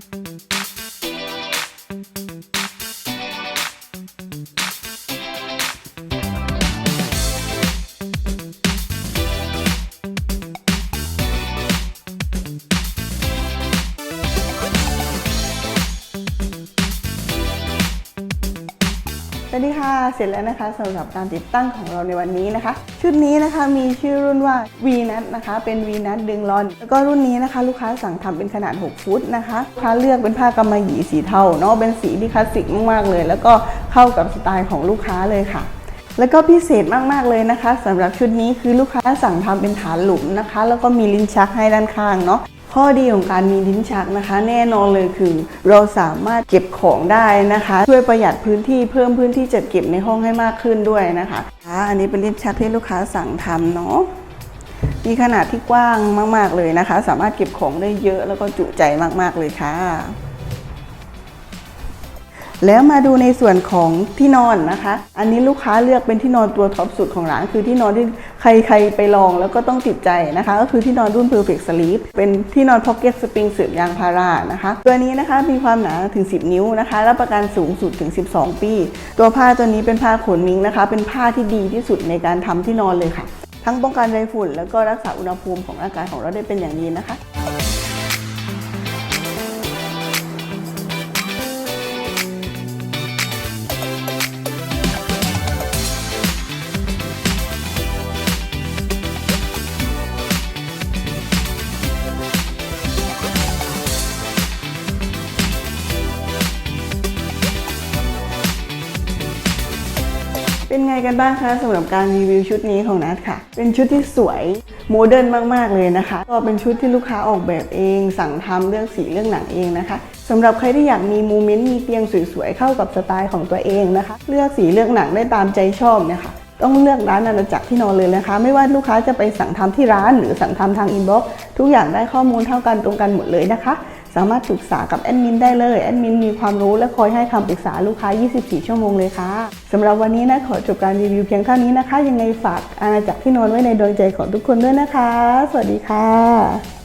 Thank you. วัสดีค่ะ เสร็จแล้วนะคะสำหรับการติดตั้งของเราในวันนี้นะคะ ชุดนี้นะคะมีชื่อรุ่นว่า V n u t นะคะ เป็น V n u t ดึงรอน แล้วก็รุ่นนี้นะคะ ลูกค้าสั่งทำเป็นขนาด 6 ฟุตนะคะลูกค้าเลือกเป็นผ้ากำมะหยี่สีเทาเนาะเป็นสีที่คลาสสิกมากๆเลย แล้วก็เข้ากับสไตล์ของลูกค้าเลยค่ะ แล้วก็พิเศษมากๆเลยนะคะสำหรับชุดนี้คือลูกค้าสั่งทำเป็นฐานหลุมนะคะ แล้วก็มีลิ้นชักให้ด้านข้างเนาะ ข้อดีของการมีลิ้นชักนะคะ แน่นอนเลยคือ เราสามารถเก็บของได้นะคะ ช่วยประหยัดพื้นที่เพิ่มพื้นที่จัดเก็บในห้องให้มากขึ้นด้วยนะคะอันนี้เป็นลิ้นชักที่ลูกค้าสั่งทำเนาะมีขนาดที่กว้างมาก ๆ เลยนะคะ สามารถเก็บของได้เยอะแล้วก็จุใจมาก ๆ เลยค่ะ แล้วมาดูในส่วนของที่นอนนะคะ อันนี้ลูกค้าเลือกเป็นที่นอนตัวท็อปสุดของร้าน คือที่นอนที่ใครๆไปลองแล้วก็ต้องติดใจนะคะ ก็คือที่นอนรุ่น Perfect Sleep เป็นที่นอน Pocket Spring เสื่อมยางพารานะคะ ตัวนี้นะคะมีความหนาถึง 10 นิ้วนะคะรับประกันสูงสุดถึง 12 ปี ตัวผ้าตัวนี้เป็นผ้าขนมิงนะคะ เป็นผ้าที่ดีที่สุดในการทำที่นอนเลยค่ะ ทั้งป้องกันไรฝุ่นแล้วก็รักษาอุณหภูมิของร่างกายของเราได้เป็นอย่างดีนะคะ เป็นไงกันบ้างคะสำหรับการรีวิวชุดนี้ของนัทค่ะ เป็นชุดที่สวยโมเดิร์นมาก ๆ เลยนะคะ ก็เป็นชุดที่ลูกค้าออกแบบเอง สั่งทำเรื่องสีเรื่องหนังเองนะคะสำหรับใครที่อยากมีโมเมนต์มีเตียงสวยๆเข้ากับสไตล์ของตัวเองนะคะ เลือกสีเลือกหนังได้ตามใจชอบนี่ยค่ะต้องเลือกร้านอาณาจักรที่นอนเลยนะคะ ไม่ว่าลูกค้าจะไปสั่งทำที่ร้านหรือสั่งทำทางอินบ็อกซ์ทุกอย่างได้ข้อมูลเท่ากันตรงกันหมดเลยนะคะ สามารถปรึกษากับแอดมินได้เลย แอดมินมีความรู้และคอยให้คำปรึกษาลูกค้า 24 ชั่วโมงเลยค่ะสำหรับวันนี้นะขอจบการรีวิวเพียงเท่านี้นะคะ ยังไงฝากอาณาจักรที่นอนไว้ในดวงใจของทุกคนด้วยนะคะ สวัสดีค่ะ